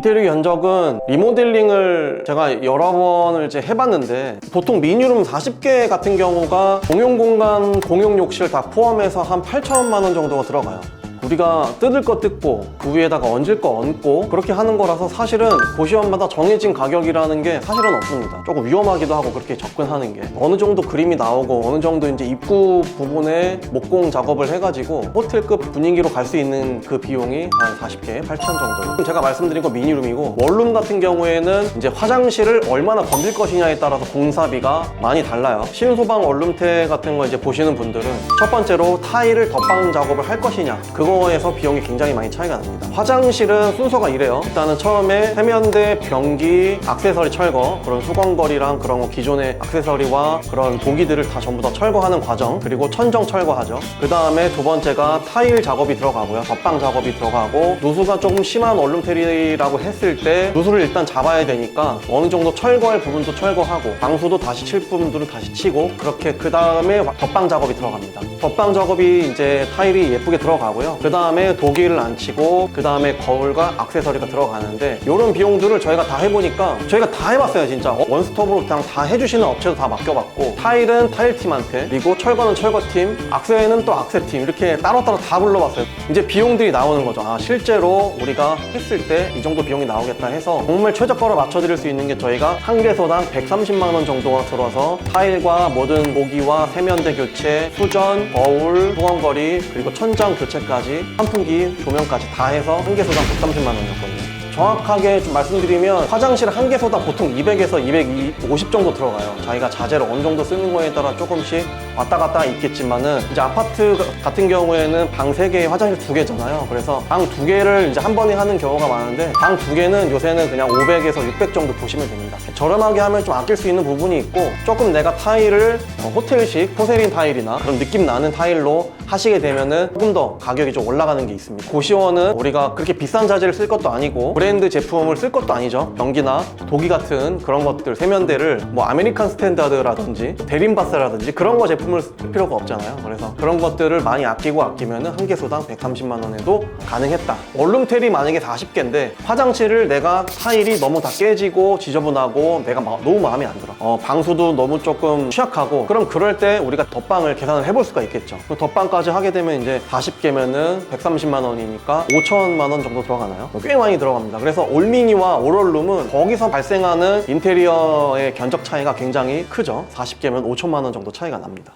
인테리어 견적은 리모델링을 제가 여러 번을 이제 해봤는데 보통 미니룸 40개 같은 경우가 공용 공간, 공용 욕실 다 포함해서 한 8천만 원 정도가 들어가요. 우리가 뜯을 거 뜯고 그 위에다가 얹을 거 얹고 그렇게 하는 거라서 사실은 고시원마다 정해진 가격이라는 게 사실은 없습니다. 조금 위험하기도 하고 그렇게 접근하는 게 어느 정도 그림이 나오고 어느 정도 이제 입구 부분에 목공 작업을 해가지고 호텔급 분위기로 갈 수 있는 그 비용이 한 40개, 8천 정도. 제가 말씀드린 거 미니룸이고 원룸 같은 경우에는 이제 화장실을 얼마나 건질 것이냐에 따라서 공사비가 많이 달라요. 신소방 원룸태 같은 거 이제 보시는 분들은 첫 번째로 타일을 덧방 작업을 할 것이냐 그거 에서 비용이 굉장히 많이 차이가 납니다. 화장실은 순서가 이래요. 일단은 처음에 세면대, 변기, 액세서리 철거 그런 수건거리랑 그런 거 기존의 액세서리와 그런 보기들을 다 전부 다 철거하는 과정 그리고 천정 철거하죠. 그 다음에 두 번째가 타일 작업이 들어가고요. 덧방 작업이 들어가고 누수가 조금 심한 원룸테리라고 했을 때 누수를 일단 잡아야 되니까 어느 정도 철거할 부분도 철거하고 방수도 다시 칠 부분들은 다시 치고 그렇게 그 다음에 덧방 작업이 들어갑니다. 덧방 작업이 이제 타일이 예쁘게 들어가고요. 그 다음에 도기를 안 치고 그 다음에 거울과 액세서리가 들어가는데 이런 비용들을 저희가 다 해보니까 저희가 다 해봤어요 진짜. 어, 원스톱으로 그냥 다 해주시는 업체도 다 맡겨봤고 타일은 타일팀한테 그리고 철거는 철거팀 악세는 또 악세팀 이렇게 따로따로 다 불러봤어요. 이제 비용들이 나오는 거죠. 아 실제로 우리가 했을 때 이 정도 비용이 나오겠다 해서 정말 최저가로 맞춰드릴 수 있는 게 저희가 한 개소당 130만 원 정도가 들어서 타일과 모든 모기와 세면대 교체, 수전, 거울, 수건거리 그리고 천장 교체까지 환풍기, 조명까지 다 해서 한 개소당 130만 원이었거든요 정확하게 좀 말씀드리면 화장실 한 개소당 보통 200에서 250 정도 들어가요. 자기가 자재를 어느 정도 쓰는 거에 따라 조금씩 왔다 갔다 있겠지만은 이제 아파트 같은 경우에는 방 3개에 화장실 2개잖아요. 그래서 방 2개를 이제 한 번에 하는 경우가 많은데 방 2개는 요새는 그냥 500에서 600 정도 보시면 됩니다. 저렴하게 하면 좀 아낄 수 있는 부분이 있고 조금 내가 타일을 어, 호텔식 포세린 타일이나 그런 느낌 나는 타일로 하시게 되면은 조금 더 가격이 좀 올라가는 게 있습니다. 고시원은 우리가 그렇게 비싼 자재를 쓸 것도 아니고 드 제품을 쓸 것도 아니죠. 변기나 도기 같은 그런 것들 세면대를 뭐 아메리칸 스탠다드라든지 대림바스라든지 그런 거 제품을 쓸 필요가 없잖아요. 그래서 그런 것들을 많이 아끼고 아끼면은 한 개소당 130만 원에도 가능했다. 원룸텔이 만약에 40개인데 화장실을 내가 타일이 너무 다 깨지고 지저분하고 내가 마- 너무 마음에 안 들어. 어, 방수도 너무 조금 취약하고 그럼 그럴 때 우리가 덧방을 계산을 해볼 수가 있겠죠. 그 덧방까지 하게 되면 이제 40개면은 130만 원이니까 5천만 원 정도 들어가나요? 꽤 많이 들어갑 있습니다. 그래서 올미니와 오럴룸은 거기서 발생하는 인테리어의 견적 차이가 굉장히 크죠. 40개면 5천만 원 정도 차이가 납니다.